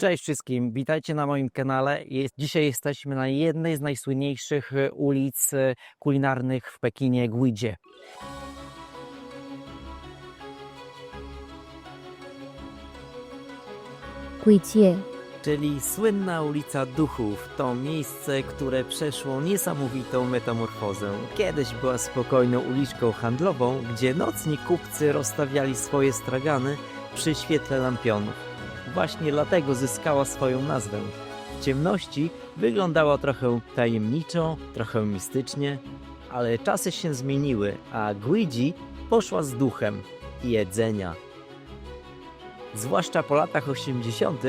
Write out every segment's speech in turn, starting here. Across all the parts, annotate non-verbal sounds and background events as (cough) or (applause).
Cześć wszystkim, witajcie na moim kanale. Jest, dzisiaj jesteśmy na jednej z najsłynniejszych e, ulic e, kulinarnych w Pekinie, Guidzie. 鬼界 Czyli słynna ulica Duchów to miejsce, które przeszło niesamowitą metamorfozę. Kiedyś była spokojną uliczką handlową, gdzie nocni kupcy rozstawiali swoje stragany przy świetle lampionów. Właśnie dlatego zyskała swoją nazwę. W ciemności wyglądała trochę tajemniczo, trochę mistycznie, ale czasy się zmieniły, a Guigi poszła z duchem jedzenia. Zwłaszcza po latach 80.,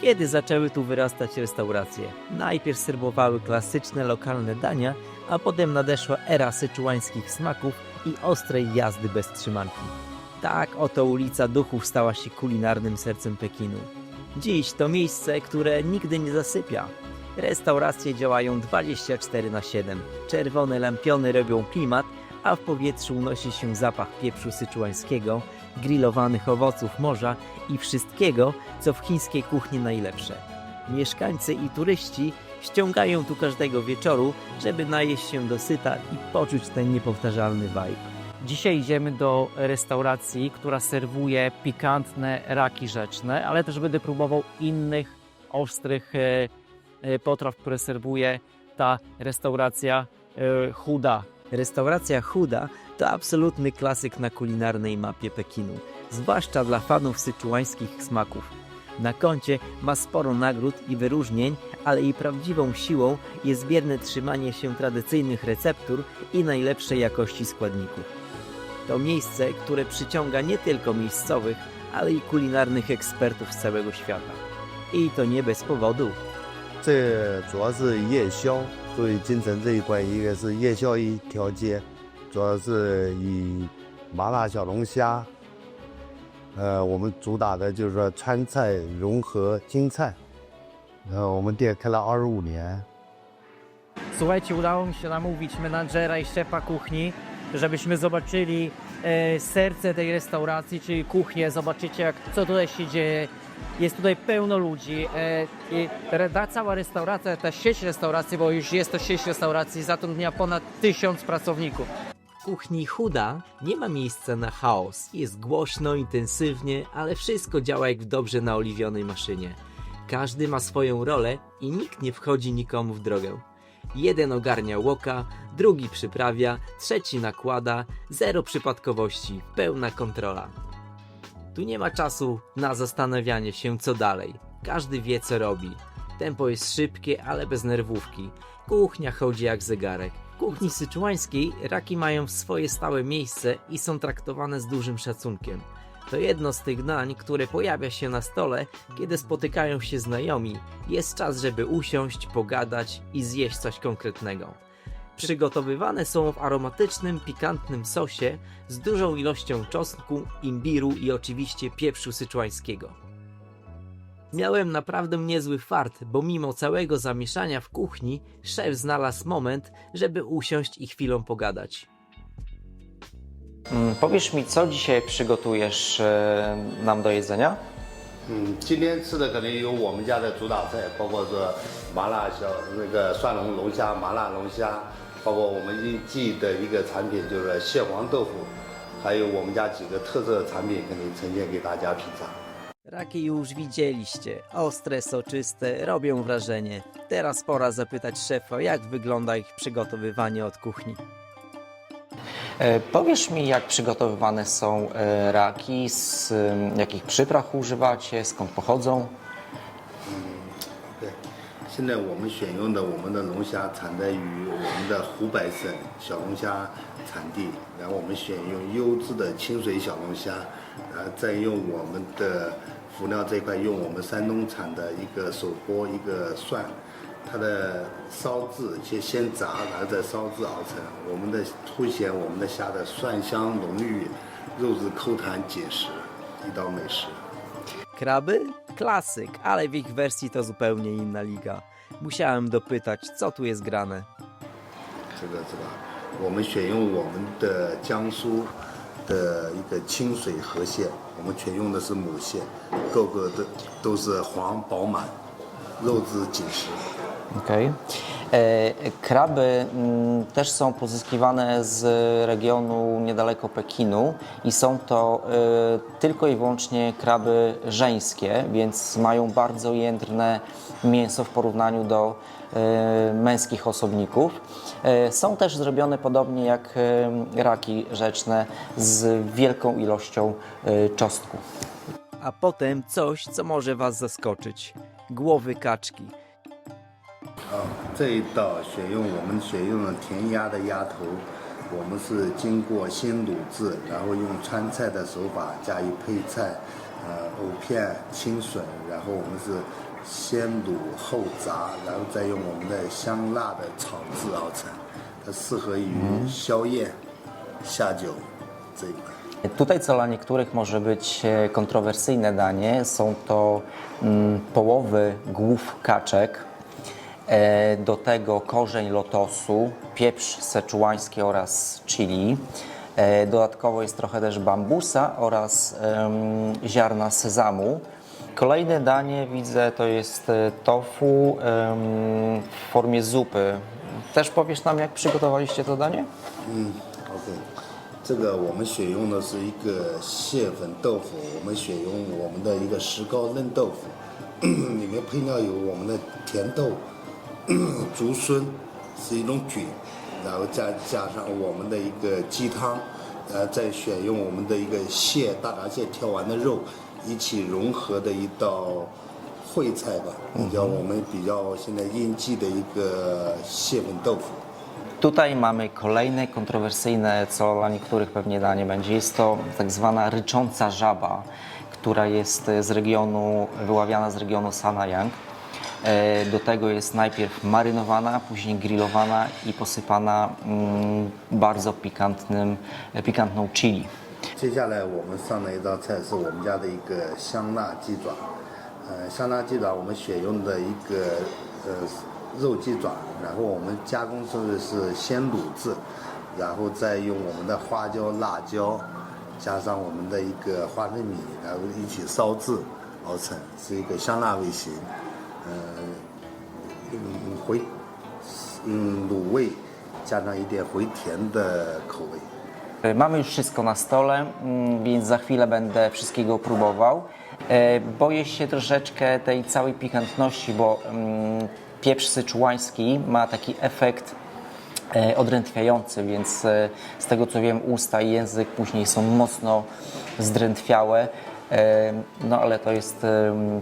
kiedy zaczęły tu wyrastać restauracje. Najpierw serwowały klasyczne lokalne dania, a potem nadeszła era syczuańskich smaków i ostrej jazdy bez trzymanki. Tak oto ulica Duchów stała się kulinarnym sercem Pekinu. Dziś to miejsce, które nigdy nie zasypia. Restauracje działają 24 na 7. Czerwone lampiony robią klimat, a w powietrzu unosi się zapach pieprzu syczuańskiego, grillowanych owoców morza i wszystkiego, co w chińskiej kuchni najlepsze. Mieszkańcy i turyści ściągają tu każdego wieczoru, żeby najeść się dosyta i poczuć ten niepowtarzalny vibe. Dzisiaj idziemy do restauracji, która serwuje pikantne raki rzeczne, ale też będę próbował innych ostrych e, e, potraw, które serwuje ta restauracja e, Huda. Restauracja Huda to absolutny klasyk na kulinarnej mapie Pekinu, zwłaszcza dla fanów syczuańskich smaków. Na koncie ma sporo nagród i wyróżnień, ale jej prawdziwą siłą jest bierne trzymanie się tradycyjnych receptur i najlepszej jakości składników. To miejsce, które przyciąga nie tylko miejscowych, ale i kulinarnych ekspertów z całego świata. I to nie bez powodu. 这主要是夜宵，作为京城这一块，一个是夜宵一条街，主要是以麻辣小龙虾，呃，我们主打的就是说川菜融合京菜，呃，我们店开了二十五年， Słuchajcie, udało mi się namówić menadżera i szefa kuchni, żebyśmy zobaczyli e, serce tej restauracji, czyli kuchnię. Zobaczycie, jak, co tutaj się dzieje. Jest tutaj pełno ludzi. E, i ta cała restauracja, ta sieć restauracji, bo już jest to sieć restauracji, zatrudnia ponad tysiąc pracowników. W kuchni Huda nie ma miejsca na chaos. Jest głośno, intensywnie, ale wszystko działa jak w dobrze naoliwionej maszynie. Każdy ma swoją rolę i nikt nie wchodzi nikomu w drogę. Jeden ogarnia łoka, drugi przyprawia, trzeci nakłada, zero przypadkowości, pełna kontrola. Tu nie ma czasu na zastanawianie się co dalej. Każdy wie co robi. Tempo jest szybkie, ale bez nerwówki. Kuchnia chodzi jak zegarek. W kuchni syczuańskiej raki mają swoje stałe miejsce i są traktowane z dużym szacunkiem. To jedno z tych dań, które pojawia się na stole, kiedy spotykają się znajomi. Jest czas, żeby usiąść, pogadać i zjeść coś konkretnego. Przygotowywane są w aromatycznym, pikantnym sosie z dużą ilością czosnku, imbiru i oczywiście pieprzu syczuańskiego. Miałem naprawdę niezły fart, bo mimo całego zamieszania w kuchni, szef znalazł moment, żeby usiąść i chwilą pogadać. Mm, Powiesz mi, co dzisiaj przygotujesz e, nam do jedzenia? 嗯，今天吃的可能有我们家的主打菜，包括说麻辣小那个蒜蓉龙虾、麻辣龙虾，包括我们一季的一个产品就是蟹黄豆腐，还有我们家几个特色产品，可能呈现给大家品尝。 Raki już widzieliście, ostre, soczyste, robią wrażenie. Teraz pora zapytać szefa, jak wygląda ich przygotowywanie od kuchni. E, Powiesz mi, jak przygotowywane są e, raki, z em, jakich przypraw używacie, skąd pochodzą? 对，现在我们选用的我们的龙虾产在于我们的湖北省小龙虾产地，然后我们选用优质的清水小龙虾，呃，再用我们的辅料这一块用我们山东产的一个手剥一个蒜， 它的烧制先先炸，然后再烧制而成，我们的凸显我们的虾的蒜香浓郁，肉质 Q 弹紧实，一道美食。Kraby? Klasyk, ale w ich wersji to zupełnie inna liga. Musiałem dopytać, co tu jest grane. 这个是吧？我们选用我们的江苏的一个清水河蟹，我们全用的是母蟹，个个都都是黄饱满，肉质紧实。Okej. E, Kraby mm, też są pozyskiwane z regionu niedaleko Pekinu i są to e, tylko i wyłącznie kraby żeńskie, więc mają bardzo jędrne mięso w porównaniu do e, męskich osobników. Są też zrobione podobnie jak raki rzeczne z wielką ilością czosnku. A potem coś, co może Was zaskoczyć. Głowy kaczki. 啊，这一道选用我们选用了填鸭的鸭头，我们是经过先卤制，然后用川菜的手法加以配菜，呃，藕片、青笋，然后我们是先卤后炸，然后再用我们的香辣的炒制熬成，它适合于宵夜、下酒这一块。Tutaj, co dla niektórych może być kontrowersyjne danie, są to mm, połowy głów kaczek, do tego korzeń lotosu, pieprz seczułański oraz chili. E, dodatkowo jest trochę też bambusa oraz em, ziarna sezamu. Kolejne danie widzę to jest e, tofu em, w formie zupy. Też powiesz nam, jak przygotowaliście to danie? OK，这个我们选用的是一个蟹粉豆腐，我们选用我们的一个石膏嫩豆腐，里面配料有我们的甜豆、 (clears throat) 竹荪，是一种菌，然后再加上我们的一个鸡汤，呃，再选用我们的一个蟹大闸蟹挑完的肉，一起融合的一道烩菜吧，比较我们比较现在应季的一个蟹粉豆腐。 Tutaj mamy kolejne kontrowersyjne, co dla niektórych pewnie danie będzie. Jest to tak zwana rycząca żaba, która jest z regionu, wyławiana z regionu Sanayang. E, Do tego jest najpierw marynowana, później grillowana i posypana mm, bardzo pikantnym, pikantną chili. 接下来我们上的一道菜是我们家的一个香辣鸡爪，呃，香辣鸡爪我们选用的一个呃肉鸡爪，然后我们加工是是先卤制，然后再用我们的花椒、辣椒，加上我们的一个花生米，然后一起烧制熬成，是一个香辣味型，呃， 嗯回嗯卤味，加上一点回甜的口味。 E, Mamy już wszystko na stole, mm, więc za chwilę będę wszystkiego próbował. E, Boję się troszeczkę tej całej pikantności, bo mm, pieprz syczułański ma taki efekt e, odrętwiający, więc e, z tego co wiem usta i język później są mocno zdrętwiałe. No ale to jest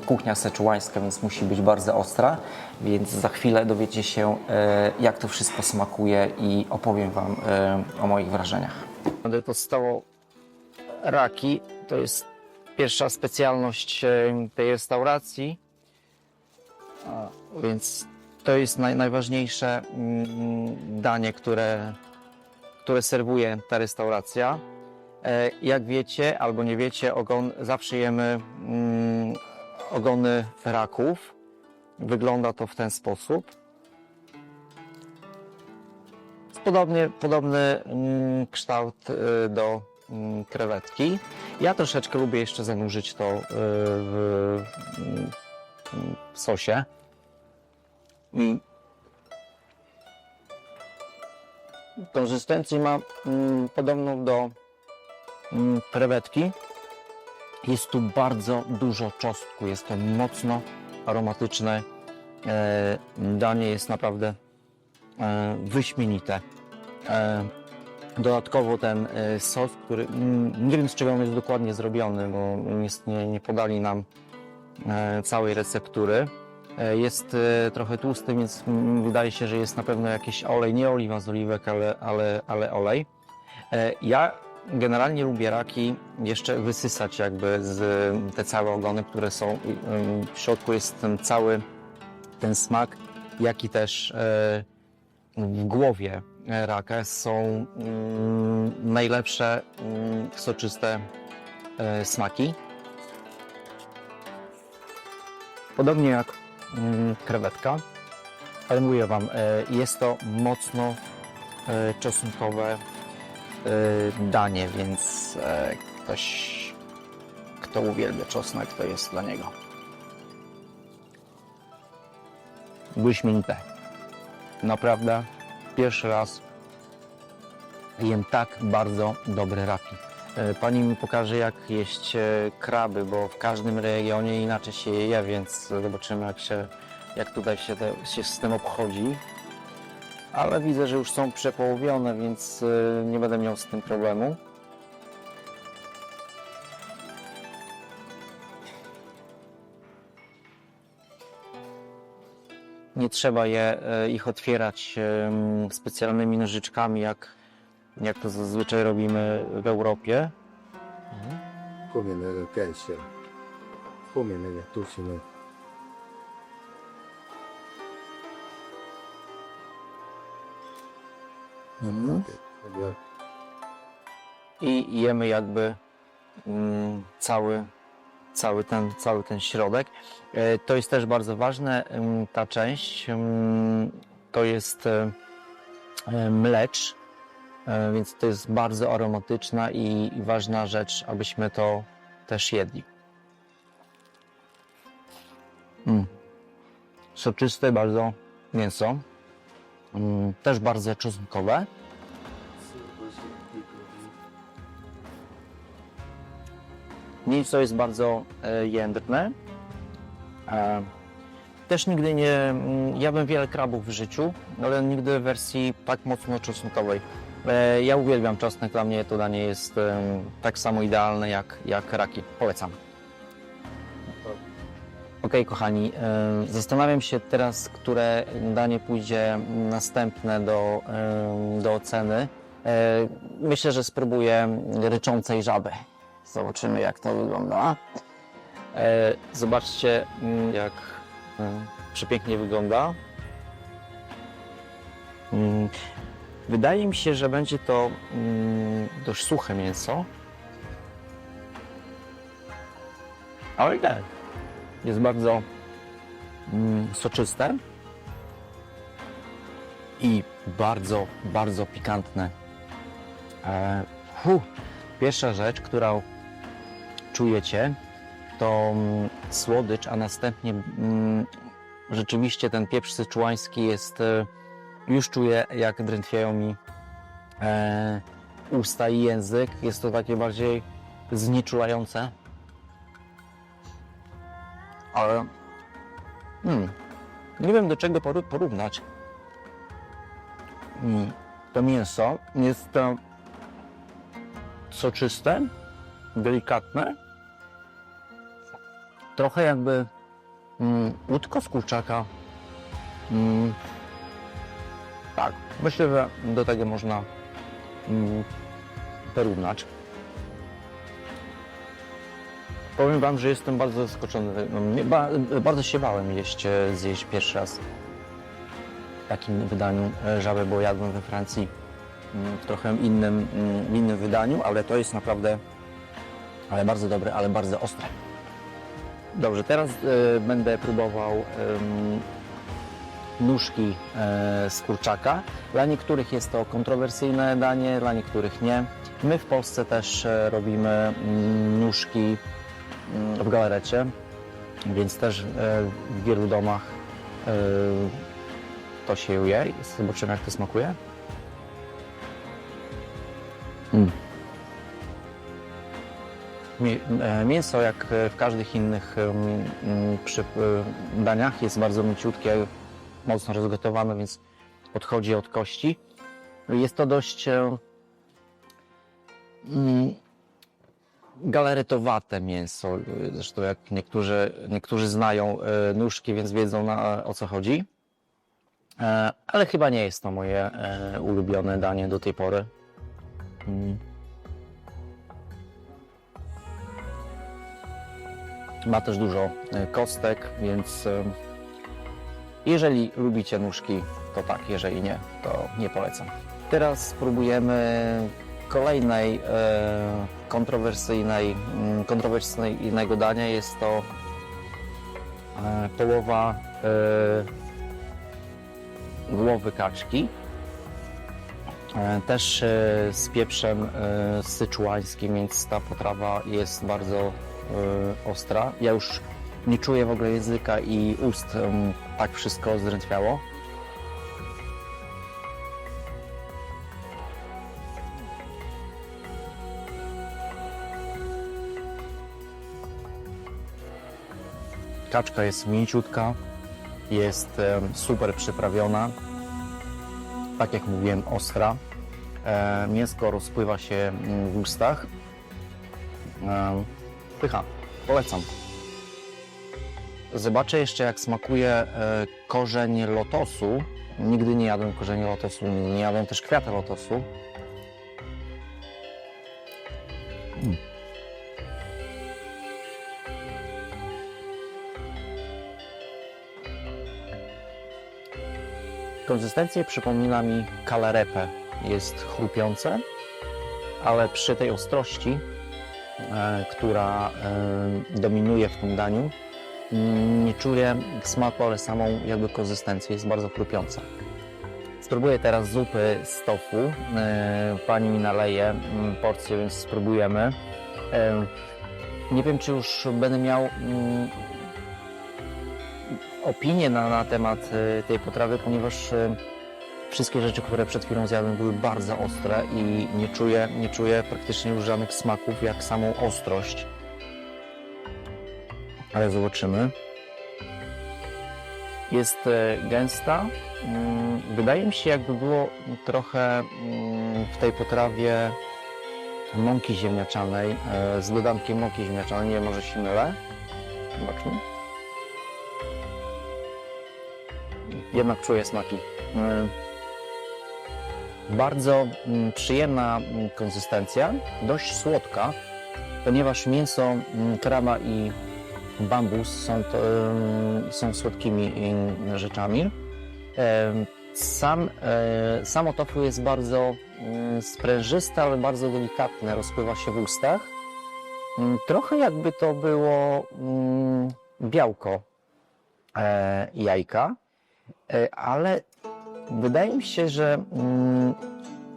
kuchnia seczułańska, więc musi być bardzo ostra, więc za chwilę dowiecie się e, jak to wszystko smakuje i opowiem Wam e, o moich wrażeniach. Będę to stało raki. To jest pierwsza specjalność e, tej restauracji. Więc to jest naj, najważniejsze mm, danie, które, które serwuje ta restauracja. E, Jak wiecie albo nie wiecie, ogon, zawsze jemy mm, ogony raków. Wygląda to w ten sposób. Podobnie, podobny mm, kształt y, do mm, krewetki. Ja troszeczkę lubię jeszcze zanurzyć to y, w, mm, w sosie. Mm. Konsystencję ma mm, podobną do krewetki. Jest tu bardzo dużo czosnku, jest to mocno aromatyczne. E, danie jest naprawdę e, wyśmienite. E, Dodatkowo ten sos, który mm, nie wiem z czego on jest dokładnie zrobiony, bo nie, nie podali nam całej receptury. Jest trochę tłusty, więc mm, wydaje się, że jest na pewno jakiś olej, nie oliwa z oliwek, ale, ale, ale olej. Ja generalnie lubię raki jeszcze wysysać jakby z te całe ogony, które są ym, w środku jest ten cały ten smak, jak i też e, w głowie raka są mm, najlepsze mm, soczyste e, smaki. Podobnie jak mm, krewetka, ale mówię Wam, e, jest to mocno czosnkowe, danie, więc e, ktoś, kto uwielbia czosnek, to jest dla niego. Wyśmienite. Naprawdę pierwszy raz jem tak bardzo dobre rapi. E, Pani mi pokaże, jak jeść e, kraby, bo w każdym regionie inaczej się je, więc zobaczymy, jak, się, jak tutaj się, te, się z tym obchodzi Ale widzę, że już są przepołowione, więc e, nie będę miał z tym problemu. Nie trzeba je, e, ich otwierać em, specjalnymi nożyczkami, jak, jak to zazwyczaj robimy w Europie. 后面那个盖下，后面那个都是那个。 Mhm. I jemy jakby mm, cały, cały, ten, cały ten środek. E, to jest też bardzo ważne, mm, ta część mm, to jest e, e, mlecz, więc to jest bardzo aromatyczna i ważna rzecz, abyśmy to też jedli. Mm. Soczyste bardzo mięso mm, też bardzo czosnkowe. Mięso jest bardzo e, jędrne. E, też nigdy nie. mm, Jadłem wiele krabów w życiu, ale nigdy w wersji tak mocno czosnkowej. E, ja uwielbiam czosnek, dla mnie to danie jest tak samo idealne jak, jak raki. Polecam. Okej, kochani, e, zastanawiam się teraz, które danie pójdzie następne do, em, do oceny. E, Myślę, że spróbuję ryczącej żaby. Zobaczymy, jak to wygląda. E, Zobaczcie, mm, jak e, przepięknie wygląda. Mm, Wydaje mi się, że będzie to mm, dość suche mięso. Ale tak. Jest bardzo mm, soczyste i bardzo, bardzo pikantne. E, hu, pierwsza rzecz, którą czujecie, to mm, słodycz, a następnie mm, rzeczywiście ten pieprz syczuański jest, e, już czuję jak drętwieją mi e, usta i język. Jest to takie bardziej znieczulające. Ale mm, nie wiem do czego porównać. Mm, to mięso jest e, soczyste, delikatne. Trochę jakby mm, łódko z kurczaka. Mm, tak, myślę, że do tego można mm, porównać. Powiem Wam, że jestem bardzo zaskoczony. No, ba, bardzo się bałem jeść, e, zjeść pierwszy raz w takim wydaniu e, żaby, bo jadłem we Francji mm, w trochę innym, mm, innym wydaniu, ale to jest naprawdę ale bardzo dobre, ale bardzo ostre. Dobrze, teraz e, będę próbował nóżki e, z kurczaka. Dla niektórych jest to kontrowersyjne danie, dla niektórych nie. My w Polsce też robimy mm, nóżki w galarecie, więc też e, w wielu domach e, to się je. Zobaczymy jak to smakuje. Mm. E, Mięso, jak w każdych innych daniach, jest bardzo mięciutkie, mocno rozgotowane, więc odchodzi od kości. Jest to dość mm, galaretowate mięso. Zresztą jak niektórzy, niektórzy znają e, nóżki, więc wiedzą na, o co chodzi. E, Ale chyba nie jest to moje e, ulubione danie do tej pory. Mm. Ma też dużo kostek, więc jeżeli lubicie nóżki, to tak, jeżeli nie, to nie polecam. Teraz spróbujemy kolejnej e, kontrowersyjnej, mm, kontrowersyjnego dania. Jest to e, połowa e, głowy kaczki. też z pieprzem syczuańskim, więc ta potrawa jest bardzo ostra. Ja już nie czuję w ogóle języka i ust, tak wszystko zdrętwiało. Kaczka jest mięciutka, jest super przyprawiona, tak jak mówiłem, ostra. Mięsko rozpływa się mm, w ustach. Pycha, polecam. Zobaczę jeszcze, jak smakuje e, korzeń lotosu. Nigdy nie jadłem korzeni lotosu, nie jadłem też kwiata lotosu. Konsystencję przypomina mi kalarepę. Jest chrupiące, ale przy tej ostrości, e, która e, dominuje w tym daniu, mm, nie czuję smaku, ale samą jakby konsystencję. Jest bardzo chrupiąca. Spróbuję teraz zupy z tofu. E, Pani mi naleje mm, porcję, więc spróbujemy. E, Nie wiem, czy już będę miał opinię na, na temat e, tej potrawy, ponieważ e, wszystkie rzeczy, które przed chwilą zjadłem, były bardzo ostre i nie czuję, nie czuję praktycznie już żadnych smaków, jak samą ostrość. Ale zobaczymy. Jest e, gęsta. Mm, Wydaje mi się, jakby było trochę mm, w tej potrawie mąki ziemniaczanej z dodankiem mąki ziemniaczanej. Nie może się mylę. Zobaczmy. Jednak czuję smaki. E, Bardzo mm, przyjemna mm, konsystencja, dość słodka, ponieważ mięso, mm, kraba i bambus są, to, em, są słodkimi rzeczami. Em, Sam, e, samo tofu jest bardzo sprężyste, ale bardzo delikatne, rozpływa się w ustach. Trochę jakby to było białko e, jajka, e, ale wydaje mi się, że mm,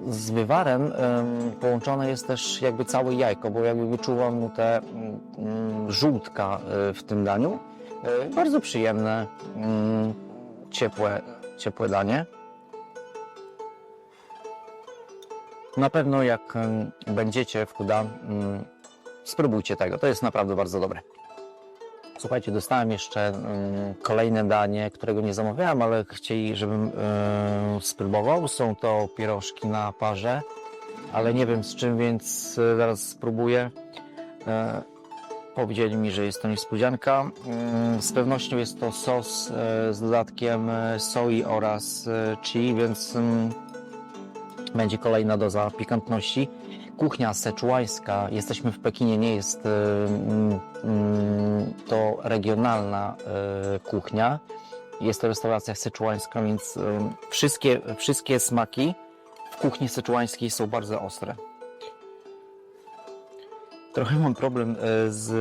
z wywarem em, połączone jest też jakby całe jajko, bo jakby wyczułam mu te mm, żółtka e, w tym daniu. E, Bardzo przyjemne, mm, ciepłe, ciepłe danie. Na pewno jak będziecie w Kuda, spróbujcie tego. To jest naprawdę bardzo dobre. Słuchajcie, dostałem jeszcze mm, kolejne danie, którego nie zamawiałem, ale chcieli, żebym e, spróbował. Są to pierożki na parze, ale nie wiem z czym, więc e, zaraz spróbuję. E, powiedzieli mi, że jest to niespodzianka. Mm, z pewnością jest to sos z dodatkiem soi oraz chili, więc mm, będzie kolejna doza pikantności. Kuchnia seczułańska, jesteśmy w Pekinie, nie jest e, mm, mm, to regionalna e, kuchnia. Jest to restauracja seczułańska, więc e, wszystkie, wszystkie smaki w kuchni seczułańskiej są bardzo ostre. Trochę mam problem z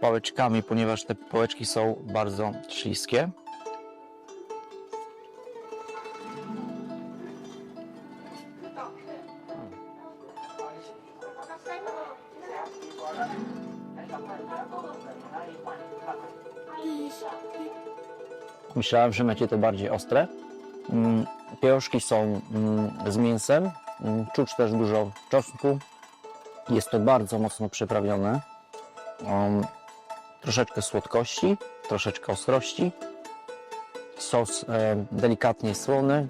pałeczkami, ponieważ te pałeczki są bardzo śliskie. Myślałem, że będzie to bardziej ostre. Mm, Pierożki są mm, z mięsem. Mm, Czuć też dużo czosnku. Jest to bardzo mocno przyprawione. Um, troszeczkę słodkości, troszeczkę ostrości. Sos e, delikatnie słony,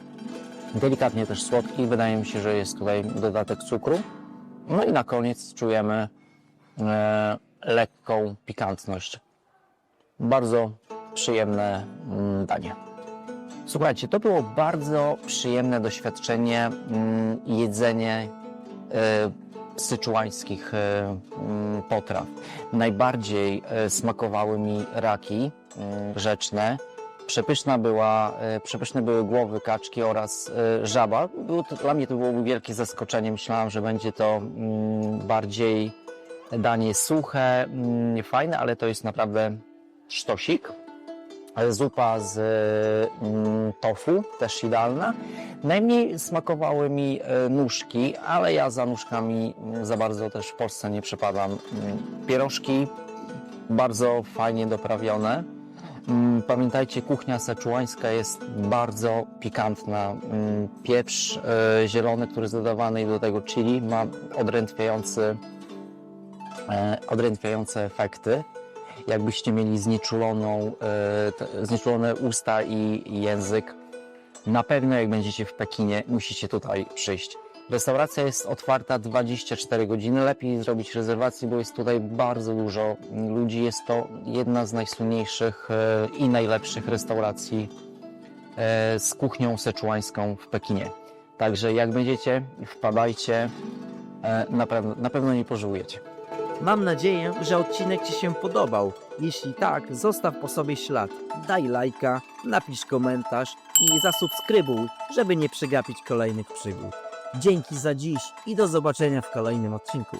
delikatnie też słodki. Wydaje mi się, że jest tutaj dodatek cukru. No i na koniec czujemy e, lekką pikantność. Bardzo przyjemne mm, danie. Słuchajcie, to było bardzo przyjemne doświadczenie, mm, jedzenie e, syczuańskich e, mm, potraw. Najbardziej e, smakowały mi raki rzeczne. Przepyszna była, przepyszne były głowy kaczki oraz żaba. Było to, dla mnie to było wielkie zaskoczenie. Myślałem, że będzie to bardziej danie suche, fajne, ale to jest naprawdę sztosik. Zupa z mm, tofu, też idealna. Najmniej smakowały mi e, nóżki, ale ja za nóżkami mm, za bardzo też w Polsce nie przepadam. Mm, Pierożki bardzo fajnie doprawione. Pamiętajcie, kuchnia seczułańska jest bardzo pikantna. Pieprz e, zielony, który jest dodawany do tego chili ma odrętwiający, e, odrętwiające efekty. Jakbyście mieli znieczuloną, e, znieczulone usta i, język, na pewno jak będziecie w Pekinie, musicie tutaj przyjść. Restauracja jest otwarta 24 godziny. Lepiej zrobić rezerwację, bo jest tutaj bardzo dużo ludzi. Jest to jedna z najsłynniejszych e, i najlepszych restauracji e, z kuchnią seczułańską w Pekinie. Także jak będziecie, wpadajcie, na, pewno, na pewno nie pożałujecie. Mam nadzieję, że odcinek Ci się podobał. Jeśli tak, zostaw po sobie ślad. Daj lajka, napisz komentarz i zasubskrybuj, żeby nie przegapić kolejnych przygód. Dzięki za dziś i do zobaczenia w kolejnym odcinku.